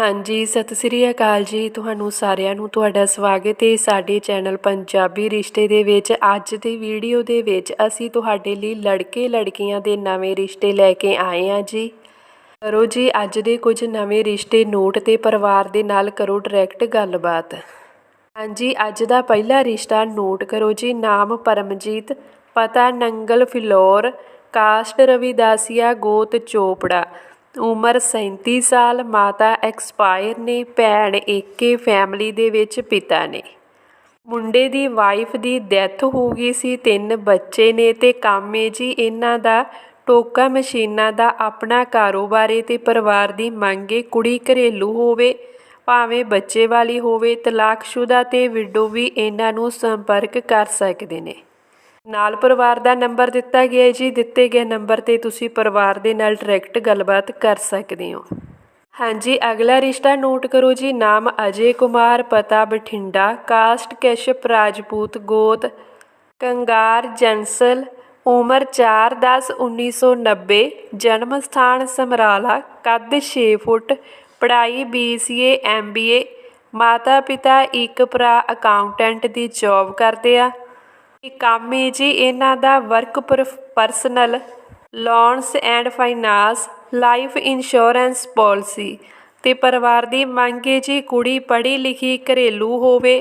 ਹਾਂਜੀ, ਸਤਿ ਸ੍ਰੀ ਅਕਾਲ ਜੀ। ਤੁਹਾਨੂੰ ਸਾਰਿਆਂ ਨੂੰ ਤੁਹਾਡਾ ਸਵਾਗਤ ਹੈ ਸਾਡੇ ਚੈਨਲ ਪੰਜਾਬੀ ਰਿਸ਼ਤੇ ਦੇ ਵਿੱਚ। ਅੱਜ ਦੀ ਵੀਡੀਓ ਦੇ ਵਿੱਚ ਅਸੀਂ ਤੁਹਾਡੇ ਲਈ ਲੜਕੇ ਲੜਕੀਆਂ ਦੇ ਨਵੇਂ ਰਿਸ਼ਤੇ ਲੈ ਕੇ ਆਏ ਹਾਂ ਜੀ। ਕਰੋ ਜੀ, ਅੱਜ ਦੇ ਕੁਝ ਨਵੇਂ ਰਿਸ਼ਤੇ ਨੋਟ ਤੇ ਪਰਿਵਾਰ ਦੇ ਨਾਲ ਕਰੋ ਡਾਇਰੈਕਟ ਗੱਲਬਾਤ। ਹਾਂਜੀ, ਅੱਜ ਦਾ ਪਹਿਲਾ ਰਿਸ਼ਤਾ ਨੋਟ ਕਰੋ ਜੀ। ਨਾਮ ਪਰਮਜੀਤ, ਪਤਾ ਨੰਗਲ ਫਿਲੌਰ, ਕਾਸਟ ਰਵਿਦਾਸੀਆ ਗੋਤ ਚੋਪੜਾ। ਉਮਰ 37 ਸਾਲ, ਮਾਤਾ ਐਕਸਪਾਇਰ ਨੇ, ਭੈਣ ਏਕੇ ਫੈਮਿਲੀ ਦੇ ਵਿੱਚ ਪਿਤਾ ਨੇ। ਮੁੰਡੇ ਦੀ ਵਾਈਫ ਦੀ ਡੈਥ ਹੋ ਗਈ ਸੀ, ਤਿੰਨ ਬੱਚੇ ਨੇ ਤੇ ਕੰਮ ਏ ਜੀ ਇਹਨਾਂ ਦਾ ਟੋਕਾ ਮਸ਼ੀਨਾਂ ਦਾ ਆਪਣਾ ਕਾਰੋਬਾਰ ਏ ਤੇ ਪਰਿਵਾਰ ਦੀ ਮੰਗ ਏ, ਕੁੜੀ ਘਰੇਲੂ ਹੋਵੇ, ਭਾਵੇਂ ਬੱਚੇ ਵਾਲੀ ਹੋਵੇ, ਤਲਾਕਸ਼ੁਦਾ ਤੇ ਵਿਡੋ ਵੀ ਇਹਨਾਂ ਨੂੰ ਸੰਪਰਕ ਕਰ ਸਕਦੇ ਨੇ। ਨਾਲ ਪਰਿਵਾਰ ਦਾ ਨੰਬਰ ਦਿੱਤਾ ਗਿਆ ਹੈ ਜੀ। ਦਿੱਤੇ ਗਏ ਨੰਬਰ ਤੇ ਤੁਸੀਂ ਪਰਿਵਾਰ ਦੇ ਨਾਲ ਡਾਇਰੈਕਟ ਗੱਲਬਾਤ ਕਰ ਸਕਦੇ ਹੋ। ਹਾਂਜੀ, ਅਗਲਾ ਰਿਸ਼ਤਾ ਨੋਟ ਕਰੋ ਜੀ। ਨਾਮ ਅਜੇ ਕੁਮਾਰ, ਪਤਾ ਬਠਿੰਡਾ, ਕਾਸਟ ਕੈਸ਼ਪ, ਰਾਜਪੂਤ, ਗੋਤ, ਕੰਗਾਰ ਜੰਸਲ ਉਮਰ 4/10/1990 ਜਨਮ ਸਥਾਨ ਸਮਰਾਲਾ, ਕੱਦ 6 ਫੁੱਟ, ਪੜ੍ਹਾਈ BCA MBA ਮਾਤਾ ਪਿਤਾ ਇੱਕ ਭਰਾ, ਅਕਾਊਂਟੈਂਟ ਦੀ ਜੌਬ ਕਰਦੇ ਆ। ਇਹ ਕੰਮ ਹੈ ਜੀ ਇਹਨਾਂ ਦਾ work personal loans and finance life insurance policy ਤੇ ਪਰਿਵਾਰ ਦੀ ਮੰਗ ਹੈ ਜੀ ਕੁੜੀ ਪੜ੍ਹੀ ਲਿਖੀ ਘਰੇਲੂ ਹੋਵੇ।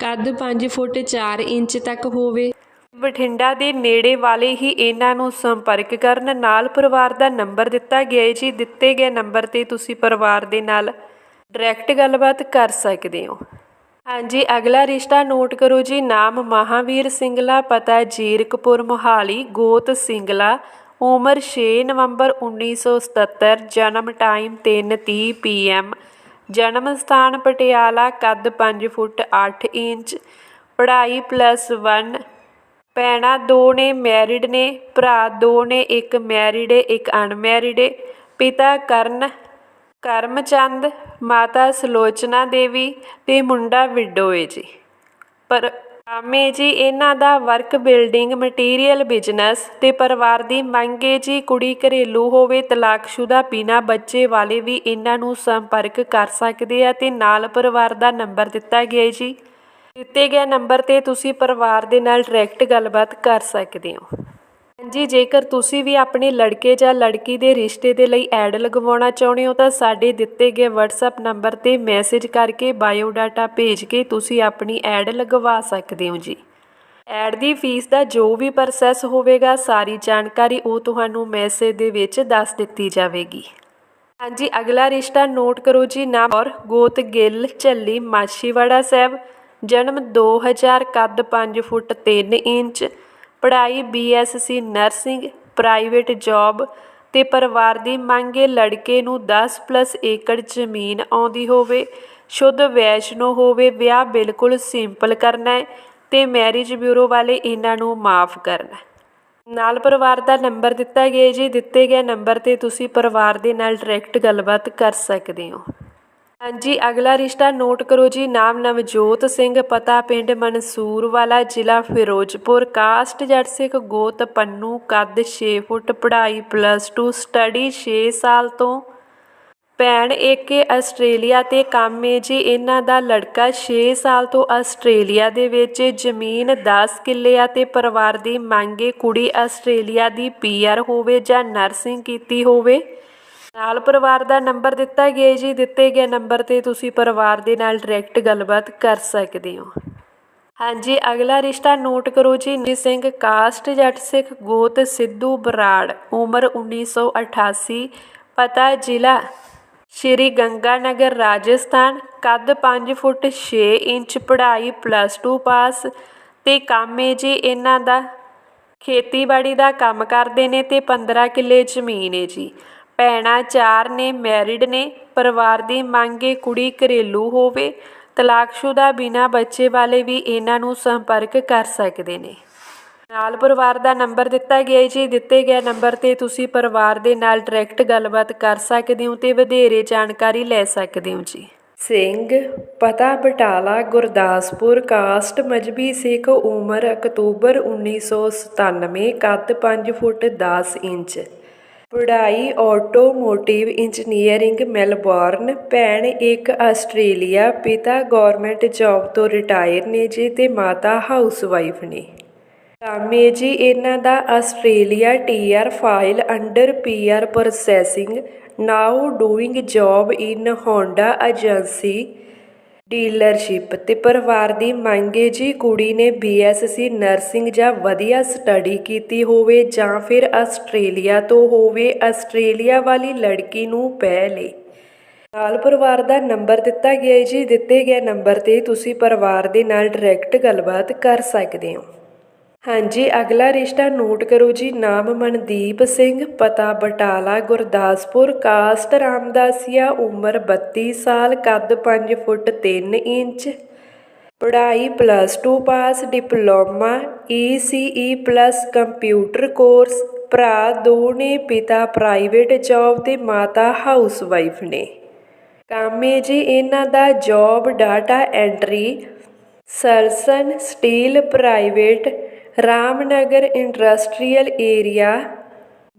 ਕੱਦ 5 ਫੁੱਟ 4 ਇੰਚ ਤੱਕ ਹੋਵੇ। ਬਠਿੰਡਾ ਦੇ ਨੇੜੇ ਵਾਲੇ ਹੀ ਇਹਨਾਂ ਨੂੰ ਸੰਪਰਕ ਕਰਨ ਨਾਲ ਪਰਿਵਾਰ ਦਾ ਨੰਬਰ ਦਿੱਤਾ ਗਿਆ ਹੈ ਜੀ। ਦਿੱਤੇ ਗਏ ਨੰਬਰ ਤੇ ਤੁਸੀਂ ਪਰਿਵਾਰ ਦੇ ਨਾਲ ਡਾਇਰੈਕਟ ਗੱਲਬਾਤ ਕਰ ਸਕਦੇ ਹੋ। ਹਾਂਜੀ, ਅਗਲਾ ਰਿਸ਼ਤਾ ਨੋਟ ਕਰੋ ਜੀ, ਨਾਮ ਮਹਾਵੀਰ ਸਿੰਗਲਾ, ਪਤਾ ਜੀਰਕਪੁਰ, ਮੋਹਾਲੀ, ਗੋਤ ਸਿੰਗਲਾ, ਉਮਰ 6 ਨਵੰਬਰ 1977 ਜਨਮ ਟਾਈਮ 3:30 ਪੀਐਮ ਜਨਮ ਸਥਾਨ ਪਟਿਆਲਾ, ਕੱਦ 5 ਫੁੱਟ 8 ਇੰਚ, ਪੜ੍ਹਾਈ ਪਲੱਸ 1 ਭੈਣਾਂ ਦੋ ਨੇ ਮੈਰਿਡ ਨੇ, ਭਰਾ ਦੋ ਨੇ, ਇੱਕ ਮੈਰਿਡ ਏ, ਇੱਕ ਅਨਮੈਰਿਡ ਏ, ਪਿਤਾ ਕਰਨ ਕਰਮਚੰਦ ਮਾਤਾ ਸਲੋਚਨਾ ਦੇਵੀ ਅਤੇ ਮੁੰਡਾ ਵਿਡੋਏ ਜੀ। ਪਰ ਆਮੇ ਜੀ, ਇਹਨਾਂ ਦਾ ਵਰਕ ਬਿਲਡਿੰਗ ਮਟੀਰੀਅਲ ਬਿਜ਼ਨਸ ਤੇ ਪਰਿਵਾਰ ਦੀ ਮੰਗ ਏ ਜੀ ਕੁੜੀ ਘਰੇਲੂ ਹੋਵੇ, ਤਲਾਕਸ਼ੁਦਾ ਬਿਨਾ ਬੱਚੇ ਵਾਲੇ ਵੀ ਇਹਨਾਂ ਨੂੰ ਸੰਪਰਕ ਕਰ ਸਕਦੇ ਆ ਤੇ ਨਾਲ ਪਰਿਵਾਰ ਦਾ ਨੰਬਰ ਦਿੱਤਾ ਗਿਆ ਜੀ। ਦਿੱਤੇ ਗਏ ਨੰਬਰ ਤੇ ਤੁਸੀਂ ਪਰਿਵਾਰ ਦੇ ਨਾਲ ਡਾਇਰੈਕਟ ਗੱਲਬਾਤ ਕਰ ਸਕਦੇ ਹੋ। ਹਾਂਜੀ, ਜੇਕਰ ਤੁਸੀਂ ਵੀ ਆਪਣੇ ਲੜਕੇ ਜਾਂ ਲੜਕੀ ਦੇ ਰਿਸ਼ਤੇ ਦੇ ਲਈ ਐਡ ਲਗਵਾਉਣਾ ਚਾਹੁੰਦੇ ਹੋ, ਤਾਂ ਸਾਡੇ ਦਿੱਤੇ ਗਏ WhatsApp ਨੰਬਰ ਤੇ ਮੈਸੇਜ ਕਰਕੇ ਬਾਇਓ ਡਾਟਾ ਭੇਜ ਕੇ ਤੁਸੀਂ ਆਪਣੀ ਐਡ ਲਗਵਾ ਸਕਦੇ ਹੋ ਜੀ। ਐਡ ਦੀ ਫੀਸ ਦਾ ਜੋ ਵੀ ਪ੍ਰੋਸੈਸ ਹੋਵੇਗਾ, ਸਾਰੀ ਜਾਣਕਾਰੀ ਉਹ ਤੁਹਾਨੂੰ ਮੈਸੇਜ ਦੇ ਵਿੱਚ ਦੱਸ ਦਿੱਤੀ ਜਾਵੇਗੀ। ਹਾਂਜੀ, ਅਗਲਾ ਰਿਸ਼ਤਾ ਨੋਟ ਕਰੋ ਜੀ, ਨਾਮ ਔਰ ਗੋਤ ਗਿੱਲ ਝੱਲੀ ਮਾਛੀਵਾੜਾ ਸਾਹਿਬ, ਜਨਮ 2000 ਕੱਦ 5 ਫੁੱਟ 3 ਇੰਚ ਪੜ੍ਹਾਈ ਬੀਐਸਸੀ ਨਰਸਿੰਗ, ਪ੍ਰਾਈਵੇਟ ਜੌਬ ਤੇ ਪਰਿਵਾਰ ਦੀ ਮੰਗੇ ਲੜਕੇ ਨੂੰ 10 ਪਲੱਸ ਏਕੜ ਜ਼ਮੀਨ ਆਉਂਦੀ ਹੋਵੇ, ਸ਼ੁੱਧ ਵੈਸ਼ਨੋ ਹੋਵੇ, ਵਿਆਹ ਬਿਲਕੁਲ ਸਿੰਪਲ ਕਰਨਾ ਹੈ ਤੇ ਮੈਰਿਜ ਬਿਊਰੋ ਵਾਲੇ ਇਹਨਾਂ ਨੂੰ ਮਾਫ ਕਰਨਾ ਨਾਲ ਪਰਿਵਾਰ ਦਾ ਨੰਬਰ ਦਿੱਤਾ ਗਿਆ ਜੀ, ਦਿੱਤੇ ਗਏ ਨੰਬਰ ਤੇ ਤੁਸੀਂ ਪਰਿਵਾਰ ਦੇ ਨਾਲ ਡਾਇਰੈਕਟ ਗੱਲਬਾਤ ਕਰ ਸਕਦੇ ਹੋ। ਹਾਂਜੀ, ਅਗਲਾ ਰਿਸ਼ਤਾ ਨੋਟ ਕਰੋ ਜੀ, ਨਾਮ ਨਵਜੋਤ ਸਿੰਘ, ਪਤਾ ਪਿੰਡ ਮਨਸੂਰ ਵਾਲਾ ਜ਼ਿਲ੍ਹਾ ਫਿਰੋਜ਼ਪੁਰ, ਕਾਸਟ ਜੱਟ ਸਿੱਖ ਗੋਤ ਪੰਨੂ, ਕੱਦ 6 ਫੁੱਟ, ਪੜ੍ਹਾਈ ਪਲੱਸ 2 ਸਟੱਡੀ 6 ਸਾਲ ਤੋਂ। ਭੈਣ ਏਕੇ ਆਸਟ੍ਰੇਲੀਆ ਤੇ ਕੰਮ ਏ ਜੀ, ਇਹਨਾਂ ਦਾ ਲੜਕਾ 6 ਸਾਲ ਤੋਂ ਆਸਟ੍ਰੇਲੀਆ ਦੇ ਵਿੱਚ ਜ਼ਮੀਨ 10 ਕਿੱਲੇ ਆ ਤੇ ਪਰਿਵਾਰ ਦੀ ਮੰਗੇ ਕੁੜੀ ਆਸਟ੍ਰੇਲੀਆ ਦੀ ਪੀਆਰ ਹੋਵੇ ਜਾਂ ਨਰਸਿੰਗ ਕੀਤੀ ਹੋਵੇ। ਨਾਲ ਪਰਿਵਾਰ ਦਾ ਨੰਬਰ ਦਿੱਤਾ ਗਿਆ ਜੀ, ਦਿੱਤੇ ਗਏ ਨੰਬਰ ਤੇ ਤੁਸੀਂ ਪਰਿਵਾਰ ਦੇ ਨਾਲ ਡਾਇਰੈਕਟ ਗੱਲਬਾਤ ਕਰ ਸਕਦੇ ਹੋ। ਹਾਂਜੀ, ਅਗਲਾ ਰਿਸ਼ਤਾ ਨੋਟ ਕਰੋ ਜੀ ਨੀ ਸਿੰਘ, ਕਾਸਟ, ਜੱਟ ਸਿੱਖ, ਗੋਤ, ਸਿੱਧੂ, ਬਰਾੜ, ਉਮਰ 1988 ਪਤਾ ਜ਼ਿਲ੍ਹਾ ਸ਼੍ਰੀ ਗੰਗਾਨਗਰ, ਰਾਜਸਥਾਨ, ਕੱਦ 5 ਫੁੱਟ 6 ਇੰਚ, ਪੜ੍ਹਾਈ ਪਲੱਸ 2 ਪਾਸ ਤੇ ਕੰਮ ਏ ਜੀ, ਇਹਨਾਂ ਦਾ ਖੇਤੀਬਾੜੀ ਦਾ ਕੰਮ ਕਰਦੇ ਨੇ ਤੇ 15 ਕਿੱਲੇ ਜ਼ਮੀਨ ਏ ਜੀ। ਭੈਣਾਂ ਚਾਰ ਨੇ ਮੈਰਿਡ ਨੇ, ਪਰਿਵਾਰ ਦੀ ਮੰਗੇ ਕੁੜੀ ਘਰੇਲੂ ਹੋਵੇ, ਤਲਾਕਸ਼ੁਦਾ ਬਿਨਾ ਬੱਚੇ ਵਾਲੇ ਵੀ ਇਹਨਾਂ ਨੂੰ ਸੰਪਰਕ ਕਰ ਸਕਦੇ ਨੇ। ਨਾਲ ਪਰਿਵਾਰ ਦਾ ਨੰਬਰ ਦਿੱਤਾ ਗਿਆ ਜੀ, ਦਿੱਤੇ ਗਏ ਨੰਬਰ ਤੇ ਤੁਸੀਂ ਪਰਿਵਾਰ ਦੇ ਨਾਲ ਡਾਇਰੈਕਟ ਗੱਲਬਾਤ ਕਰ ਸਕਦੇ ਹੋ ਤੇ ਵਧੇਰੇ ਜਾਣਕਾਰੀ ਲੈ ਸਕਦੇ ਹੋ ਜੀ। ਸਿੰਘ, ਪਤਾ ਬਟਾਲਾ, ਗੁਰਦਾਸਪੁਰ, ਕਾਸਟ, ਮਜਬੀ ਸਿੱਖ, ਉਮਰ ਅਕਤੂਬਰ 1997 ਕੱਦ 5 ਫੁੱਟ 10 ਇੰਚ। ਪੜ੍ਹਾਈ ਆਟੋਮੋਟਿਵ ਇੰਜੀਨੀਅਰਿੰਗ ਮੈਲਬੌਰਨ, ਭੈਣ ਇੱਕ ਆਸਟ੍ਰੇਲੀਆ ਪਿਤਾ ਗੌਰਮੈਂਟ ਜੌਬ ਤੋਂ ਰਿਟਾਇਰ ਨੇ ਜੀ ਅਤੇ ਮਾਤਾ ਹਾਊਸਵਾਈਫ ਨੇ। ਕਾਮੇ ਜੀ, ਇਹਨਾਂ ਦਾ Australia TR file under PR processing, now doing job in Honda agency dealership ਅਤੇ ਪਰਿਵਾਰ ਦੀ ਮੰਗ ਮੰਗੇ ਜੀ ਕੁੜੀ ਨੇ ਬੀਐਸਸੀ ਨਰਸਿੰਗ ਜਾਂ ਵਧੀਆ ਸਟੱਡੀ ਕੀਤੀ ਹੋਵੇ ਜਾਂ ਫਿਰ ਆਸਟ੍ਰੇਲੀਆ ਤੋਂ ਹੋਵੇ, ਆਸਟ੍ਰੇਲੀਆ ਵਾਲੀ ਲੜਕੀ ਨੂੰ ਪਹਿਲੇ ਨਾਲ ਪਰਿਵਾਰ ਦਾ ਨੰਬਰ ਦਿੱਤਾ ਗਿਆ ਹੈ ਜੀ, ਦਿੱਤੇ ਗਏ ਨੰਬਰ ਤੇ ਤੁਸੀਂ ਪਰਿਵਾਰ ਦੇ ਨਾਲ ਡਾਇਰੈਕਟ ਗੱਲਬਾਤ ਕਰ ਸਕਦੇ ਹੋ। ਹਾਂਜੀ, ਅਗਲਾ ਰਿਸ਼ਤਾ ਨੋਟ ਕਰੋ ਜੀ। ਨਾਮ ਮਨਦੀਪ ਸਿੰਘ, ਪਤਾ ਬਟਾਲਾ, ਗੁਰਦਾਸਪੁਰ। ਕਾਸਟ ਰਾਮਦਾਸੀਆ, ਉਮਰ 32 ਸਾਲ, ਕੱਦ 5 ਫੁੱਟ 3 ਇੰਚ। ਪੜ੍ਹਾਈ plus 2 pass diploma ECE plus computer course ਭਰਾ ਦੋ ਨੇ ਪਿਤਾ ਪ੍ਰਾਈਵੇਟ ਜੌਬ ਤੇ ਮਾਤਾ ਹਾਊਸਵਾਈਫ ਨੇ। ਕੰਮ ਕਾਮੇ ਜੀ ਇਹਨਾਂ ਦਾ job data entry Sarson steel private Ramnagar industrial area,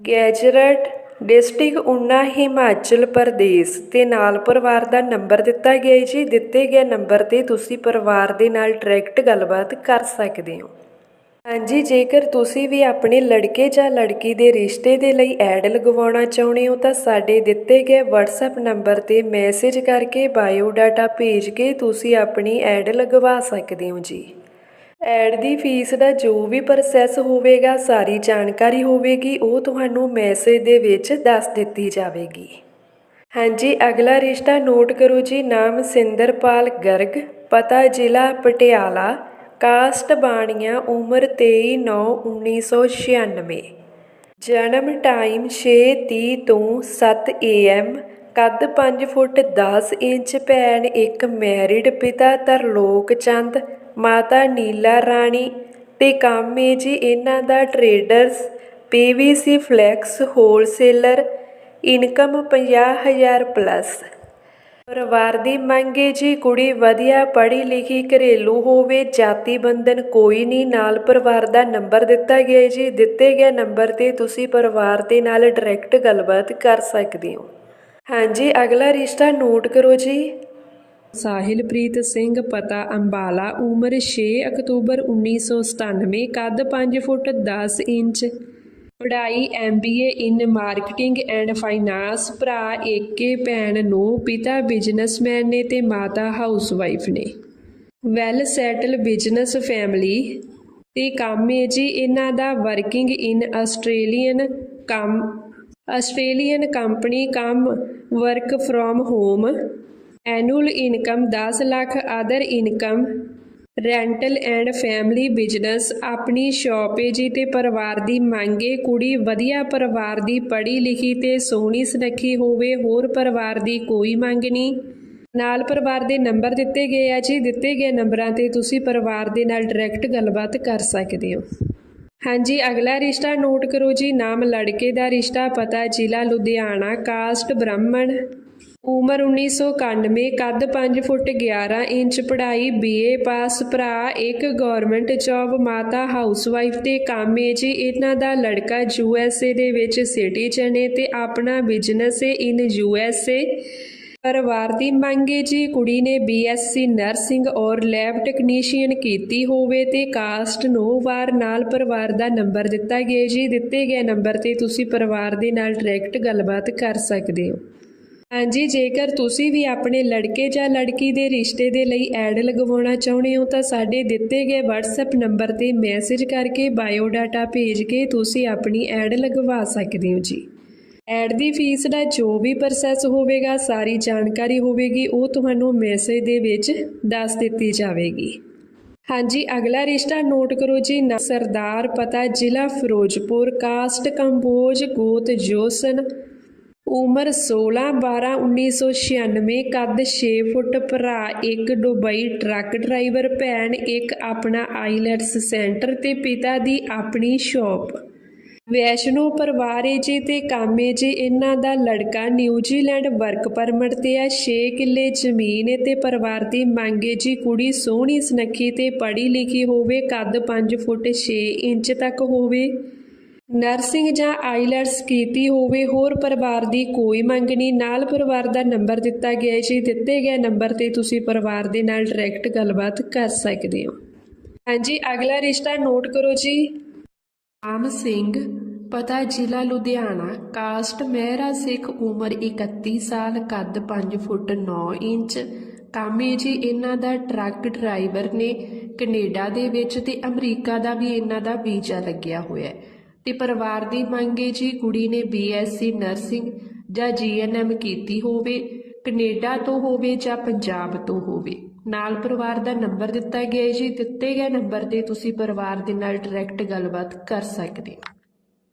Gagret district Una Himachal Pradesh. ਅਤੇ ਨਾਲ ਪਰਿਵਾਰ ਦਾ ਨੰਬਰ ਦਿੱਤਾ ਗਿਆ ਜੀ। ਦਿੱਤੇ ਗਏ ਨੰਬਰ ਤੇ ਤੁਸੀਂ ਪਰਿਵਾਰ ਦੇ ਨਾਲ ਡਾਇਰੈਕਟ ਗੱਲਬਾਤ ਕਰ ਸਕਦੇ ਹੋ। ਹਾਂਜੀ, ਜੇਕਰ ਤੁਸੀਂ ਵੀ ਆਪਣੇ ਲੜਕੇ ਜਾਂ ਲੜਕੀ ਦੇ ਰਿਸ਼ਤੇ ਦੇ ਲਈ ਐਡ ਲਗਵਾਉਣਾ ਚਾਹੁੰਦੇ ਹੋ, ਤਾਂ ਸਾਡੇ ਦਿੱਤੇ ਗਏ WhatsApp ਨੰਬਰ ਤੇ ਮੈਸੇਜ ਕਰਕੇ ਬਾਇਓ ਡਾਟਾ ਭੇਜ ਕੇ ਤੁਸੀਂ ਆਪਣੀ ਐਡ ਲਗਵਾ ਸਕਦੇ ਹੋ ਜੀ। ਐਡ ਦੀ ਫੀਸ ਦਾ ਜੋ ਵੀ ਪ੍ਰੋਸੈਸ ਹੋਵੇਗਾ, ਸਾਰੀ ਜਾਣਕਾਰੀ ਹੋਵੇਗੀ, ਉਹ ਤੁਹਾਨੂੰ ਮੈਸੇਜ ਦੇ ਵਿੱਚ ਦੱਸ ਦਿੱਤੀ ਜਾਵੇਗੀ। ਹਾਂਜੀ, ਅਗਲਾ ਰਿਸ਼ਤਾ ਨੋਟ ਕਰੋ ਜੀ, ਨਾਮ ਸਿੰਦਰਪਾਲ ਗਰਗ, ਪਤਾ ਜ਼ਿਲ੍ਹਾ ਪਟਿਆਲਾ, ਕਾਸਟ ਬਾਣੀਆਂ, ਉਮਰ 23/9/1996 ਜਨਮ ਟਾਈਮ 6:30 ਤੋਂ 7 AM ਕੱਦ 5 ਫੁੱਟ 10 ਇੰਚ, ਭੈਣ ਇੱਕ ਮੈਰਿਡ ਪਿਤਾ ਤਰਲੋਕ ਚੰਦ ਮਾਤਾ ਨੀਲਾ ਰਾਣੀ ਅਤੇ ਤੇ ਕਾਮੇ ਜੀ, ਇਹਨਾਂ ਦਾ traders PVC flex wholesaler income 50000 plus ਪਰਿਵਾਰ ਦੀ ਮੰਗ ਮੰਗੇ ਜੀ, ਕੁੜੀ ਵਧੀਆ ਪੜ੍ਹੀ ਲਿਖੀ ਘਰੇਲੂ ਹੋਵੇ, ਜਾਤੀ ਬੰਧਨ ਕੋਈ ਨਹੀਂ, ਨਾਲ ਪਰਿਵਾਰ ਦਾ ਨੰਬਰ ਦਿੱਤਾ ਗਿਆ ਹੈ ਜੀ, ਦਿੱਤੇ ਗਏ ਨੰਬਰ ਤੇ ਤੁਸੀਂ ਪਰਿਵਾਰ ਦੇ ਨਾਲ ਡਾਇਰੈਕਟ ਗੱਲਬਾਤ ਕਰ ਸਕਦੇ ਹੋ। ਹਾਂਜੀ, ਅਗਲਾ ਰਿਸ਼ਤਾ ਨੋਟ ਕਰੋ ਜੀ। ਸਾਹਿਲਪ੍ਰੀਤ ਸਿੰਘ ਪਤਾ ਅੰਬਾਲਾ, ਉਮਰ 6 ਅਕਤੂਬਰ 1997 ਕੱਦ 5 ਫੁੱਟ 10 ਇੰਚ। ਪੜ੍ਹਾਈ MBA in marketing and finance ਭਰਾ ਏਕੇ ਭੈਣ ਨੂੰ ਪਿਤਾ ਬਿਜ਼ਨਸਮੈਨ ਨੇ ਤੇ ਮਾਤਾ ਹਾਊਸਵਾਈਫ ਨੇ। ਵੈਲ ਸੈਟਲ ਬਿਜ਼ਨਸ ਫੈਮਿਲੀ ਤੇ ਕੰਮ ਹੈ ਜੀ ਇਹਨਾਂ ਦਾ ਵਰਕਿੰਗ ਇਨ ਆਸਟ੍ਰੇਲੀਅਨ ਕੰਮ ਆਸਟ੍ਰੇਲੀਅਨ ਕੰਪਨੀ ਕੰਮ work from home annual income 10 lakh other income rental and family business ਆਪਣੀ ਸ਼ਾਪ ਹੈ ਜੀ ਤੇ ਪਰਿਵਾਰ ਦੀ ਮੰਗੇ ਕੁੜੀ ਵਧੀਆ ਪਰਿਵਾਰ ਦੀ ਪੜ੍ਹੀ ਲਿਖੀ ਤੇ ਸੋਹਣੀ ਸੁਨੱਖੀ ਹੋਵੇ, ਹੋਰ ਪਰਿਵਾਰ ਦੀ ਕੋਈ ਮੰਗ ਨਹੀਂ। ਨਾਲ ਪਰਿਵਾਰ ਦੇ ਨੰਬਰ ਦਿੱਤੇ ਗਏ ਆ ਜੀ, ਦਿੱਤੇ ਗਏ ਨੰਬਰਾਂ ਤੇ ਤੁਸੀਂ ਪਰਿਵਾਰ ਦੇ ਨਾਲ ਡਾਇਰੈਕਟ ਗੱਲਬਾਤ ਕਰ ਸਕਦੇ ਹੋ। ਹਾਂਜੀ, ਅਗਲਾ ਰਿਸ਼ਤਾ ਨੋਟ ਕਰੋ ਜੀ, ਨਾਮ ਲੜਕੇ ਦਾ ਰਿਸ਼ਤਾ ਪਤਾ, ਜ਼ਿਲ੍ਹਾ ਲੁਧਿਆਣਾ ਕਾਸਟ ਬ੍ਰਾਹਮਣ। ਉਮਰ 1991 ਕੱਦ 5 ਫੁੱਟ 11 ਇੰਚ, ਪੜ੍ਹਾਈ ਬੀਏ ਪਾਸ, ਭਰਾ, ਇੱਕ ਗਵਰਨਮੈਂਟ ਜੌਬ ਮਾਤਾ ਹਾਊਸਵਾਈਫ ਤੇ ਕਾਮੇ ਜੀ। ਇਹਨਾਂ ਦਾ ਲੜਕਾ ਯੂਐਸਏ ਦੇ ਵਿੱਚ ਸਿਟੀਜ਼ਨ ਹੈ ਤੇ ਆਪਣਾ ਬਿਜ਼ਨਸ ਹੈ ਇਨ ਯੂਐਸਏ ਪਰਿਵਾਰ ਦੀ ਮੰਗ ਮੰਗੇ ਜੀ, ਕੁੜੀ ਨੇ ਬੀਐਸਸੀ ਨਰਸਿੰਗ ਔਰ ਲੈਬ ਟੈਕਨੀਸ਼ੀਅਨ ਕੀਤੀ ਹੋਵੇ ਤੇ ਕਾਸਟ ਨੋ ਵਾਰ ਨਾਲ ਪਰਿਵਾਰ ਦਾ ਨੰਬਰ ਦਿੱਤਾ ਗਿਆ ਜੀ। ਦਿੱਤੇ ਗਏ ਨੰਬਰ ਤੇ ਤੁਸੀਂ ਪਰਿਵਾਰ ਦੇ ਨਾਲ ਡਾਇਰੈਕਟ ਗੱਲਬਾਤ ਕਰ ਸਕਦੇ ਹੋ। ਹਾਂਜੀ, ਜੇਕਰ ਤੁਸੀਂ ਵੀ ਆਪਣੇ ਲੜਕੇ ਜਾਂ ਲੜਕੀ ਦੇ ਰਿਸ਼ਤੇ ਦੇ ਲਈ ਐਡ ਲਗਵਾਉਣਾ ਚਾਹੁੰਦੇ ਹੋ, ਤਾਂ ਸਾਡੇ ਦਿੱਤੇ ਗਏ WhatsApp ਨੰਬਰ ਤੇ ਮੈਸੇਜ ਕਰਕੇ ਬਾਇਓ ਡਾਟਾ ਭੇਜ ਕੇ ਤੁਸੀਂ ਆਪਣੀ ਐਡ ਲਗਵਾ ਸਕਦੇ ਹੋ ਜੀ। ਐਡ ਦੀ ਫੀਸ ਦਾ ਜੋ ਵੀ ਪ੍ਰੋਸੈਸ ਹੋਵੇਗਾ, ਸਾਰੀ ਜਾਣਕਾਰੀ ਹੋਵੇਗੀ, ਉਹ ਤੁਹਾਨੂੰ ਮੈਸੇਜ ਦੇ ਵਿੱਚ ਦੱਸ ਦਿੱਤੀ ਜਾਵੇਗੀ। ਹਾਂਜੀ, ਅਗਲਾ ਰਿਸ਼ਤਾ ਨੋਟ ਕਰੋ ਜੀ, ਨਾ ਸਰਦਾਰ ਪਤਾ ਜ਼ਿਲ੍ਹਾ ਫਿਰੋਜ਼ਪੁਰ, ਕਾਸਟ, ਕੰਬੋਜ, ਗੋਤ, ਜੋਸਨ ਉਮਰ 16 12 1996 ਕੱਦ 6 ਫੁੱਟ, ਭਰਾ ਇੱਕ ਦੁਬਈ ਟਰੱਕ ਡਰਾਈਵਰ, ਭੈਣ ਇੱਕ ਆਪਣਾ ਆਈਲੈਟਸ ਸੈਂਟਰ ਤੇ ਪਿਤਾ ਦੀ ਆਪਣੀ ਸ਼ਾਪ। ਵੈਸ਼ਨੋ ਪਰਿਵਾਰ ਏ ਜੀ ਤੇ ਕਾਮੇ ਜੀ, ਇਹਨਾਂ ਦਾ ਲੜਕਾ ਨਿਊਜ਼ੀਲੈਂਡ ਵਰਕ ਪਰਮਿਟ ਤੇ ਆ 6 ਕਿੱਲੇ ਜ਼ਮੀਨ ਏ ਤੇ ਪਰਿਵਾਰ ਦੀ ਮੰਗੇ ਜੀ, ਕੁੜੀ ਸੋਹਣੀ ਸੁਨੱਖੀ ਤੇ ਪੜ੍ਹੀ ਲਿਖੀ ਹੋਵੇ, ਕੱਦ 5 ਫੁੱਟ 6 ਇੰਚ ਤੱਕ ਹੋਵੇ। ਨਰਸਿੰਗ ਜਾਂ ਆਈਲੈਟਸ ਕੀਤੀ ਹੋਵੇ, ਹੋਰ ਪਰਿਵਾਰ ਦੀ ਕੋਈ ਮੰਗ ਨਹੀਂ। ਨਾਲ ਪਰਿਵਾਰ ਦਾ ਨੰਬਰ ਦਿੱਤਾ ਗਿਆ ਹੈ। ਜੀ, ਦਿੱਤੇ ਗਏ ਨੰਬਰ ਤੇ ਤੁਸੀਂ ਪਰਿਵਾਰ ਦੇ ਨਾਲ ਡਾਇਰੈਕਟ ਗੱਲਬਾਤ ਕਰ ਸਕਦੇ ਹੋ। ਹਾਂਜੀ, ਅਗਲਾ ਰਿਸ਼ਤਾ ਨੋਟ ਕਰੋ ਜੀ। ਆਮ ਸਿੰਘ, ਪਤਾ ਜ਼ਿਲ੍ਹਾ ਲੁਧਿਆਣਾ, ਕਾਸਟ ਮਹਿਰਾ ਸਿੱਖ ਉਮਰ 31 ਸਾਲ, ਕੱਦ 5 ਫੁੱਟ 9 ਇੰਚ। ਕਾਮੇ ਜੀ, ਇਹਨਾਂ ਦਾ ਟਰੱਕ ਡਰਾਈਵਰ ਨੇ ਕੈਨੇਡਾ ਦੇ ਵਿੱਚ ਤੇ ਅਮਰੀਕਾ ਦਾ ਵੀ ਇਹਨਾਂ ਦਾ ਵੀਜ਼ਾ ਲੱਗਿਆ ਹੋਇਆ ਹੈ। ਤੇ ਪਰਿਵਾਰ ਦੀ ਮੰਗ ਹੈ ਜੀ ਕੁੜੀ ਨੇ ਬੀਐਸਸੀ ਨਰਸਿੰਗ ਜਾਂ ਜੀਐਨਐਮ ਕੀਤੀ ਹੋਵੇ ਕੈਨੇਡਾ ਤੋਂ ਹੋਵੇ ਜਾਂ ਪੰਜਾਬ ਤੋਂ ਹੋਵੇ। ਨਾਲ ਪਰਿਵਾਰ ਦਾ ਨੰਬਰ ਦਿੱਤਾ ਗਿਆ ਹੈ ਜੀ। ਦਿੱਤੇ ਗਏ ਨੰਬਰ ਤੇ ਤੁਸੀਂ ਪਰਿਵਾਰ ਦੇ ਨਾਲ ਡਾਇਰੈਕਟ ਗੱਲਬਾਤ ਕਰ ਸਕਦੇ ਹੋ।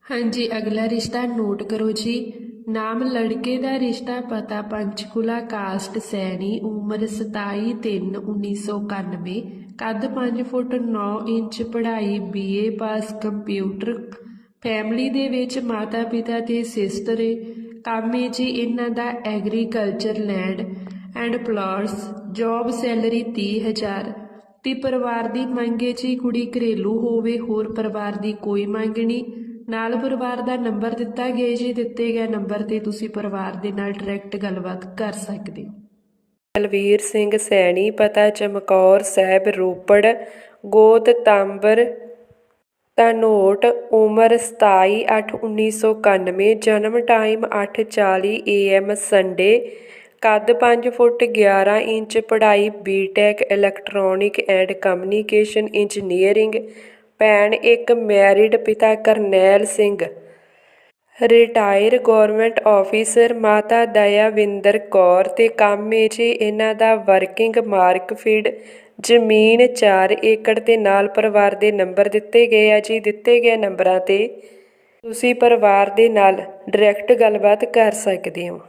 ਹਾਂਜੀ, ਅਗਲਾ ਰਿਸ਼ਤਾ ਨੋਟ ਕਰੋ ਜੀ। ਨਾਮ ਲੜਕੇ ਦਾ ਰਿਸ਼ਤਾ ਪਤਾ ਪੰਚਕੁਲਾ ਕਾਸਟ ਸੈਣੀ, ਉਮਰ 27/3/1991 ਕੱਦ 5 ਫੁੱਟ 9 ਇੰਚ, ਪੜ੍ਹਾਈ ਬੀਏ ਪਾਸ ਕੰਪਿਊਟਰ ਫੈਮਿਲੀ ਦੇ ਵਿੱਚ ਮਾਤਾ ਪਿਤਾ ਤੇ ਸਿਸਟਰ ਏ, ਕੰਮ ਏ ਜੀ ਇਹਨਾਂ ਦਾ agriculture land and plots, job salary 30000 ਤੇ ਪਰਿਵਾਰ ਦੀ ਮੰਗ ਏ ਜੀ ਕੁੜੀ ਘਰੇਲੂ ਹੋਵੇ, ਹੋਰ ਪਰਿਵਾਰ ਦੀ ਕੋਈ ਮੰਗ ਨਹੀਂ। ਨਾਲ ਪਰਿਵਾਰ ਦਾ ਨੰਬਰ ਦਿੱਤਾ ਗਿਆ ਜੀ, ਦਿੱਤੇ ਗਏ ਨੰਬਰ ਤੇ ਤੁਸੀਂ ਪਰਿਵਾਰ ਦੇ ਨਾਲ ਡਾਇਰੈਕਟ ਗੱਲਬਾਤ ਕਰ ਸਕਦੇ ਹੋ। ਬਲਵੀਰ ਸਿੰਘ ਸੈਣੀ, ਪਤਾ ਚਮਕੌਰ ਸਾਹਿਬ ਰੋਪੜ, ਗੋਤ ਤਾਂਬਰ ਧਨੋਟ, ਉਮਰ 27/8/1991 ਜਨਮ ਟਾਈਮ 8:40 ਏਐਮ ਸੰਡੇ, ਕੱਦ ਪੰਜ ਫੁੱਟ 11 ਇੰਚ, ਪੜ੍ਹਾਈ B tech electronic and communication engineering, ਭੈਣ ਇੱਕ ਮੈਰਿਡ ਪਿਤਾ Karnail Singh. Retire government officer ਮਾਤਾ ਦਇਆਵਿੰਦਰ ਕੌਰ ਤੇ ਕੰਮ ਏ ਜੀ ਇਹਨਾਂ ਦਾ ਵਰਕਿੰਗ ਮਾਰਕਫੀਡ ਜ਼ਮੀਨ ਚਾਰ ਏਕੜ ਤੇ ਨਾਲ ਪਰਿਵਾਰ ਦੇ ਨੰਬਰ ਦਿੱਤੇ ਗਏ ਆ ਜੀ। ਦਿੱਤੇ ਗਏ ਨੰਬਰਾਂ ਤੇ ਤੁਸੀਂ ਪਰਿਵਾਰ ਦੇ ਨਾਲ ਡਾਇਰੈਕਟ ਗੱਲਬਾਤ ਕਰ ਸਕਦੇ ਹੋ।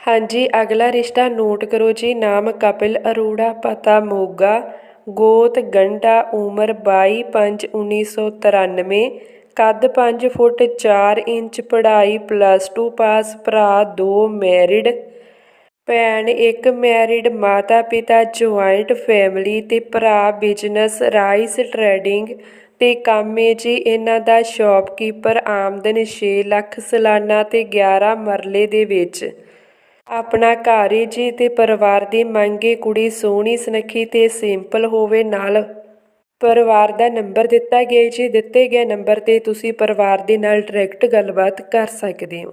ਹਾਂਜੀ, ਅਗਲਾ ਰਿਸ਼ਤਾ ਨੋਟ ਕਰੋ ਜੀ। ਨਾਮ ਕਪਿਲ ਅਰੋੜਾ, ਪਤਾ ਮੋਗਾ, ਗੋਤ ਗੰਡਾ, ਉਮਰ 22/5/1993 ਕੱਦ 5 ਫੁੱਟ 4 ਇੰਚ, ਪੜ੍ਹਾਈ ਪਲੱਸ 2 ਪਾਸ, ਭਰਾ 2 ਮੈਰਿਡ। ਭੈਣ, ਇੱਕ ਮੈਰਿਡ ਮਾਤਾ ਪਿਤਾ ਜੁਆਇੰਟ ਫੈਮਿਲੀ ਤੇ ਭਰਾ ਬਿਜ਼ਨਸ ਰਾਈਸ ਟ੍ਰੇਡਿੰਗ ਤੇ ਕੰਮ ਏ ਜੀ। ਇਹਨਾਂ ਦਾ ਸ਼ਾਪਕੀਪਰ ਆਮਦਨ 6 ਲੱਖ ਸਾਲਾਨਾ ਤੇ 11 ਮਰਲੇ ਦੇ ਵਿੱਚ। ਆਪਣਾ ਘਰ ਏ ਜੀ ਤੇ ਪਰਿਵਾਰ ਦੀ ਮੰਗੇ ਕੁੜੀ ਸੋਹਣੀ, ਸੁਨੱਖੀ ਤੇ ਸਿੰਪਲ ਹੋਵੇ ਨਾਲ। ਪਰਿਵਾਰ ਦਾ ਨੰਬਰ ਦਿੱਤਾ ਗਿਆ ਜੀ। ਦਿੱਤੇ ਗਏ ਨੰਬਰ ਤੇ ਤੁਸੀਂ ਪਰਿਵਾਰ ਦੇ ਨਾਲ ਡਾਇਰੈਕਟ ਗੱਲਬਾਤ ਕਰ ਸਕਦੇ ਹੋ।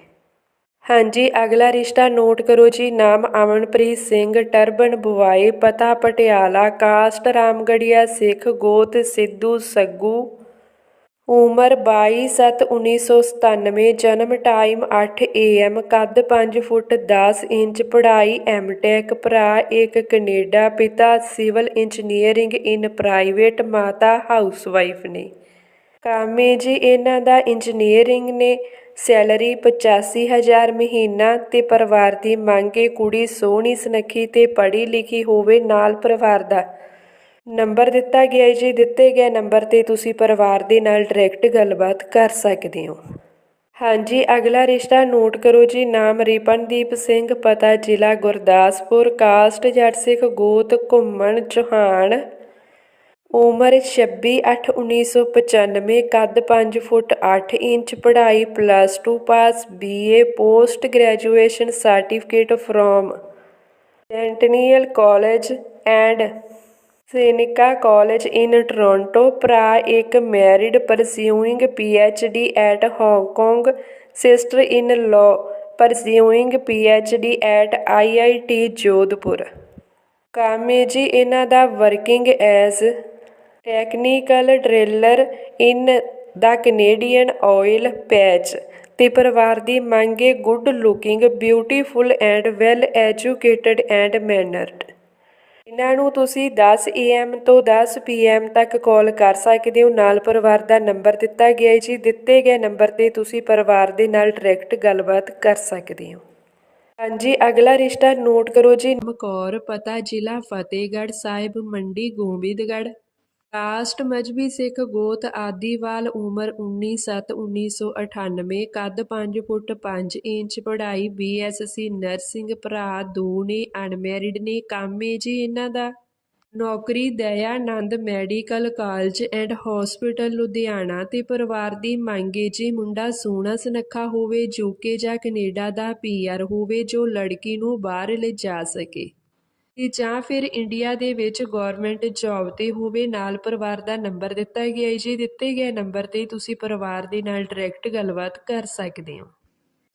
ਹਾਂਜੀ, ਅਗਲਾ ਰਿਸ਼ਤਾ ਨੋਟ ਕਰੋ ਜੀ। ਨਾਮ ਅਮਨਪ੍ਰੀਤ ਸਿੰਘ, ਟਰਬਨ ਬੁਆਏ ਪਤਾ ਪਟਿਆਲਾ, ਕਾਸਟ ਰਾਮਗੜੀਆ, ਸਿੱਖ, ਗੋਤ, ਸਿੱਧੂ, ਸੱਗੂ। ਉਮਰ 22/7/1997 ਜਨਮ ਟਾਈਮ 8 ਏਐਮ ਕੱਦ 5 ਫੁੱਟ 10 ਇੰਚ, ਪੜ੍ਹਾਈ ਐਮਟੈਕ ਭਰਾ ਇੱਕ ਕੈਨੇਡਾ, ਪਿਤਾ ਸਿਵਲ ਇੰਜੀਨੀਅਰਿੰਗ ਇਨ ਪ੍ਰਾਈਵੇਟ, ਮਾਤਾ ਹਾਊਸਵਾਈਫ ਨੇ। ਕਾਮੇ ਜੀ, ਇਹਨਾਂ ਦਾ ਇੰਜੀਨੀਅਰਿੰਗ ਨੇ। ਸੈਲਰੀ 85000 ਮਹੀਨਾ ਤੇ ਪਰਿਵਾਰ ਦੀ ਮੰਗ ਏ ਕੁੜੀ ਸੋਹਣੀ, ਸੁਨੱਖੀ ਤੇ ਪੜ੍ਹੀ ਲਿਖੀ ਹੋਵੇ ਨਾਲ ਪਰਿਵਾਰ ਦਾ। ਨੰਬਰ ਦਿੱਤਾ ਗਿਆ ਹੈ ਜੀ, ਦਿੱਤੇ ਗਏ ਨੰਬਰ ਤੇ ਤੁਸੀਂ ਪਰਿਵਾਰ ਦੇ ਨਾਲ ਡਾਇਰੈਕਟ ਗੱਲਬਾਤ ਕਰ ਸਕਦੇ ਹੋ। ਹਾਂਜੀ, ਅਗਲਾ ਰਿਸ਼ਤਾ ਨੋਟ ਕਰੋ ਜੀ, ਨਾਮ ਰਿਪਨਦੀਪ ਸਿੰਘ, ਪਤਾ ਜ਼ਿਲ੍ਹਾ ਗੁਰਦਾਸਪੁਰ, ਕਾਸਟ ਜੱਟ ਸਿੱਖ ਗੋਤ ਘੁੰਮਣ, ਚੌਹਾਨ। ਉਮਰ 26/8/1995 ਕੱਦ ਪੰਜ ਫੁੱਟ ਅੱਠ ਇੰਚ, ਪੜ੍ਹਾਈ plus two pass BA post graduation certificate from Centennial college and Seneca college in Toronto ਭਰਾ ਇੱਕ married pursuing PhD at Hong Kong sister in law pursuing PhD at IIT Jodhpur ਕਾਮੇ ਜੀ, ਇਹਨਾਂ ਦਾ working as technical driller in the Canadian oil patch ਅਤੇ ਪਰਿਵਾਰ ਦੀ ਮੰਗ a good looking beautiful and well educated and mannered ਇਹਨਾਂ ਨੂੰ ਤੁਸੀਂ 10 AM ਤੋਂ 10 PM ਤੱਕ ਕਾਲ ਕਰ ਸਕਦੇ ਹੋ। ਨਾਲ ਪਰਿਵਾਰ ਦਾ ਨੰਬਰ ਦਿੱਤਾ ਗਿਆ ਹੈ ਜੀ। ਦਿੱਤੇ ਗਏ ਨੰਬਰ ਤੇ ਤੁਸੀਂ ਪਰਿਵਾਰ ਦੇ ਨਾਲ ਡਾਇਰੈਕਟ ਗੱਲਬਾਤ ਕਰ ਸਕਦੇ ਹੋ। ਹਾਂਜੀ, ਅਗਲਾ ਰਿਸ਼ਤਾ ਨੋਟ ਕਰੋ ਜੀ। ਮਕੌਰ, ਪਤਾ ਜ਼ਿਲ੍ਹਾ ਫਤਿਹਗੜ੍ਹ ਸਾਹਿਬ, ਮੰਡੀ, ਗੋਬਿੰਦਗੜ੍ਹ। ਕਾਸਟ ਮਜਬੀ ਸਿੱਖ ਗੋਤ ਆਦੀਵਾਲ ਉਮਰ 19/7/1998 ਕੱਦ 5 ਫੁੱਟ 5 ਇੰਚ, ਪੜ੍ਹਾਈ ਬੀਐਸਸੀ ਨਰਸਿੰਗ, ਭਰਾ ਦੋ ਨੇ, ਅਨਮੈਰਿਡ ਨੇ, ਕੰਮ ਏ ਜੀ ਇਹਨਾਂ ਦਾ। ਨੌਕਰੀ Dayanand medical college and hospital Ludhiana ਤੇ ਪਰਿਵਾਰ ਦੀ ਮੰਗ ਏ ਜੀ ਮੁੰਡਾ ਸੋਹਣਾ ਸੁਨੱਖਾ ਹੋਵੇ ਯੂਕੇ ਜਾਂ ਕੈਨੇਡਾ ਦਾ ਪੀਆਰ ਹੋਵੇ, ਜੋ ਲੜਕੀ ਨੂੰ ਬਾਹਰ ਲਿਜਾ ਸਕੇ। ਤੇ ਜਾਂ ਫਿਰ ਇੰਡੀਆ ਦੇ ਵਿੱਚ ਗਵਰਨਮੈਂਟ ਜੌਬ ਤੇ ਹੋਵੇ, ਨਾਲ ਪਰਿਵਾਰ ਦਾ ਨੰਬਰ ਦਿੱਤਾ ਗਿਆ ਹੈ। ਜੀ ਦਿੱਤੇ ਗਏ ਨੰਬਰ ਤੇ ਤੁਸੀਂ ਪਰਿਵਾਰ ਦੇ ਨਾਲ ਡਾਇਰੈਕਟ ਗੱਲਬਾਤ ਕਰ ਸਕਦੇ ਹੋ।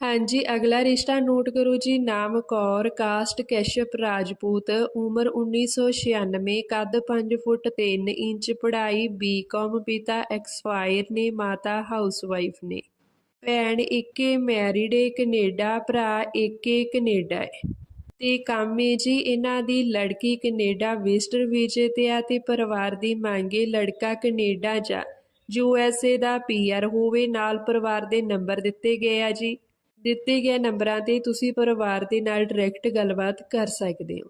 ਹਾਂਜੀ, ਅਗਲਾ ਰਿਸ਼ਤਾ ਨੋਟ ਕਰੋ ਜੀ। ਨਾਮ ਕੌਰ ਕਾਸਟ ਕੈਸ਼ਪ ਰਾਜਪੂਤ, ਉਮਰ 1996 ਕੱਦ 5 ਫੁੱਟ 3 ਇੰਚ, ਪੜ੍ਹਾਈ ਬੀਕਾਮ ਪਿਤਾ ਐਕਸਪਾਇਰ ਨੇ, ਮਾਤਾ ਹਾਊਸਵਾਈਫ ਨੇ। ਭੈਣ ਇੱਕੇ ਮੈਰਿਡ ਏ, ਕੈਨੇਡਾ, ਭਰਾ ਇੱਕੇ ਕੈਨੇਡਾ ਹੈ ਤੇ ਕਾਮੇ ਜੀ ਇਹਨਾਂ ਦੀ ਲੜਕੀ ਕੈਨੇਡਾ, ਵਿਜ਼ਟਰ ਵੀਜ਼ੇ ਤੇ ਆ ਤੇ ਪਰਿਵਾਰ ਦੀ ਮੰਗੇ ਲੜਕਾ ਕੈਨੇਡਾ ਜਾ। ਯੂ ਐਸ ਏ ਦਾ ਪੀ ਆਰ ਹੋਵੇ, ਨਾਲ ਪਰਿਵਾਰ ਦੇ ਨੰਬਰ ਦਿੱਤੇ ਗਏ ਆ ਜੀ। ਦਿੱਤੇ ਗਏ ਨੰਬਰਾਂ ਤੇ ਤੁਸੀਂ ਪਰਿਵਾਰ ਦੇ ਨਾਲ ਡਾਇਰੈਕਟ ਗੱਲਬਾਤ ਕਰ ਸਕਦੇ ਹੋ।